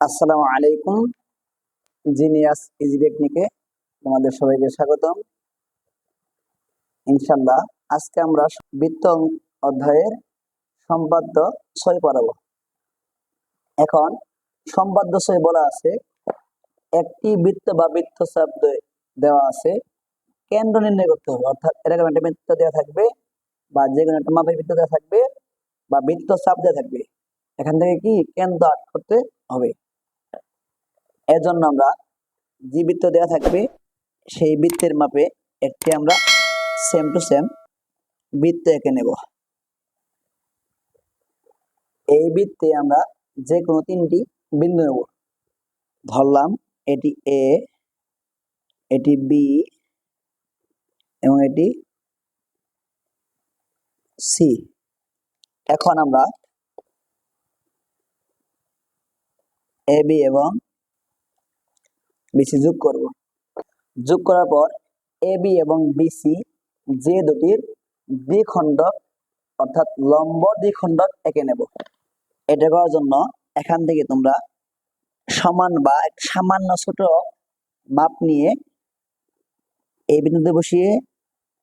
আসসালামু আলাইকুম। Genius easy টেকনিকে তোমাদের সবাইকে স্বাগতম। ইনশাল্লাহ আজকে আমরা বৃত্ত অধ্যায়ের সম্পাদ্য ছয় পড়াবো। এখন, সম্পাদ্য ছয় বলা আছে, একটি বৃত্ত বা বৃত্ত শব্দ দেওয়া আছে, কেন্দ্র নির্ণয় করতে হবে। অর্থাৎ এরকম একটা বৃত্ত দেওয়া থাকবে বা যে কোনো একটা মাপের বৃত্ত দেওয়া থাকবে বা বৃত্ত চাপ দেওয়া থাকবে। এখান থেকে কি? কেন্দ্র আট করতে হবে। এর জন্য আমরা যে বৃত্ত দেওয়া থাকবে, সেই বৃত্তের মাপে একটি আমরা সেম টু সেম বৃত্ত এঁকে নেব। এই বৃত্তে আমরা যে কোনো তিনটি বিন্দু নেব। ধরলাম, এটি এ এটি বি এবং এটি সি এখন আমরা এ বি এবং বিসি যোগ করব। যোগ করার পর এ বি এবং বিসি যে দুটির দ্বিখণ্ডক অর্থাৎ লম্ব দ্বিখণ্ডক এঁকে নেব। এটা করার জন্য এখান থেকে তোমরা সমান বা সামান্য ছোট মাপ নিয়ে এই বিন্দুতে বসিয়ে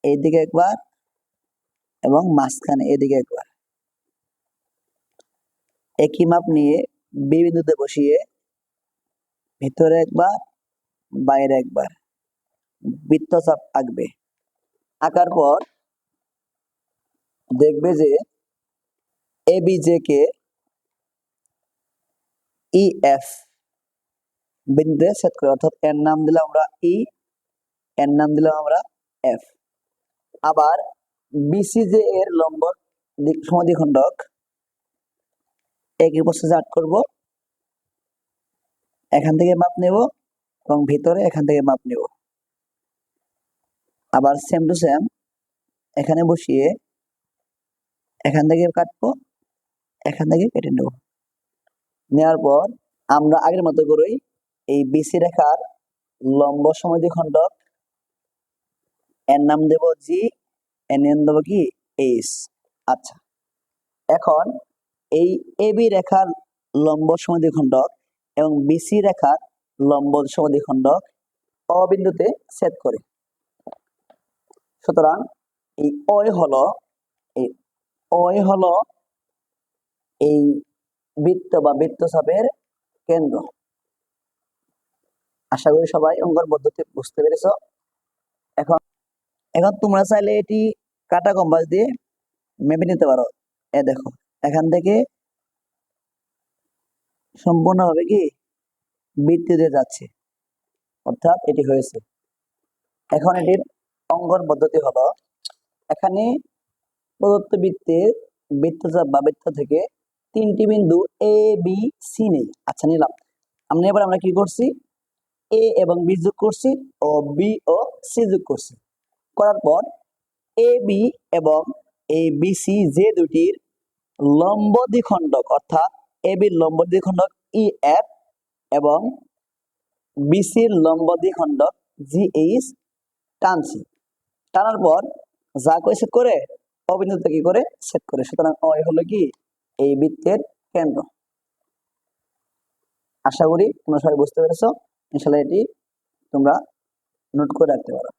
এইদিকে একবার এবং মাঝখানে এদিকে একবার একই মাপ নিয়ে বি বিন্দুতে বসিয়ে ভিতরে একবার বাইরে একবার। বৃত্তচাপ আঁকবে আঁকার পর দেখবে যে A B J K E F বিন্দুতে সেট করে অর্থাৎ এর নাম দিলাম আমরা ই এর নাম দিলাম আমরা এফ। আবার বিসিজে এর লম্ব দিক সমাধিখণ্ডক একই প্রসেসে আট করব। এখান থেকে মাপ নেব। এবং ভিতরে এখান থেকে মাপ নিব। আবার সেম টু সেম এখানে বসিয়ে এখান থেকে কাটবো, এখান থেকে কেটে নেব। নেওয়ার পর আমরা আগের মতো করেই এই বিসি রেখার লম্ব সমাধিখণ্ডক এর নাম দেব জি এর নাম দেবো কি এইচ আচ্ছা এখন এই এবি রেখার লম্ব সমাধিখণ্ডক এবং বিসি রেখার লম্ব সমাধিখণ্ডক অবিন্দুতে সেট করে। সুতরাং এই অয় হলো, এই অয় হলো এই বৃত্ত বা বৃত্তচাপের কেন্দ্র। আশা করি সবাই অঙ্কন পদ্ধতি বুঝতে পেরেছ। এখন এখন তোমরা চাইলে এটি কাটা কম্পাস দিয়ে মেপে নিতে পারো। এ দেখো, এখান থেকে সম্পূর্ণভাবে কি বৃত্তি দিয়ে যাচ্ছে। অর্থাৎ এটি হয়েছে। এখন এটির অঙ্কন পদ্ধতি হলো, এখানে প্রদত্ত বৃত্তের বৃত্তচাপ বা বৃত্ত থেকে তিনটি বিন্দু এ বি সি নেই। আচ্ছা নিলাম। আমরা এবার আমরা কি করছি? এ এবং বি যোগ করছি ও বি ও সি যোগ করছি। করার পর এ বি এবং এ বি সি যে দুটির লম্ব দ্বিখণ্ডক, অর্থাৎ এ বির লম্ব দ্বিখণ্ডক ই এফ এবং বিসির লম্ব দ্বিখণ্ডক জি এইচ টানছি। টানার পর যা কয়েছে করে অবিন্দুতে কি করে সেট করে সুতরাং অ হলো কি, এই বৃত্তের কেন্দ্র। আশা করি তোমরা সবাই বুঝতে পেরেছ। ইনশাল্লাহ এটি তোমরা নোট করে রাখতে পারো।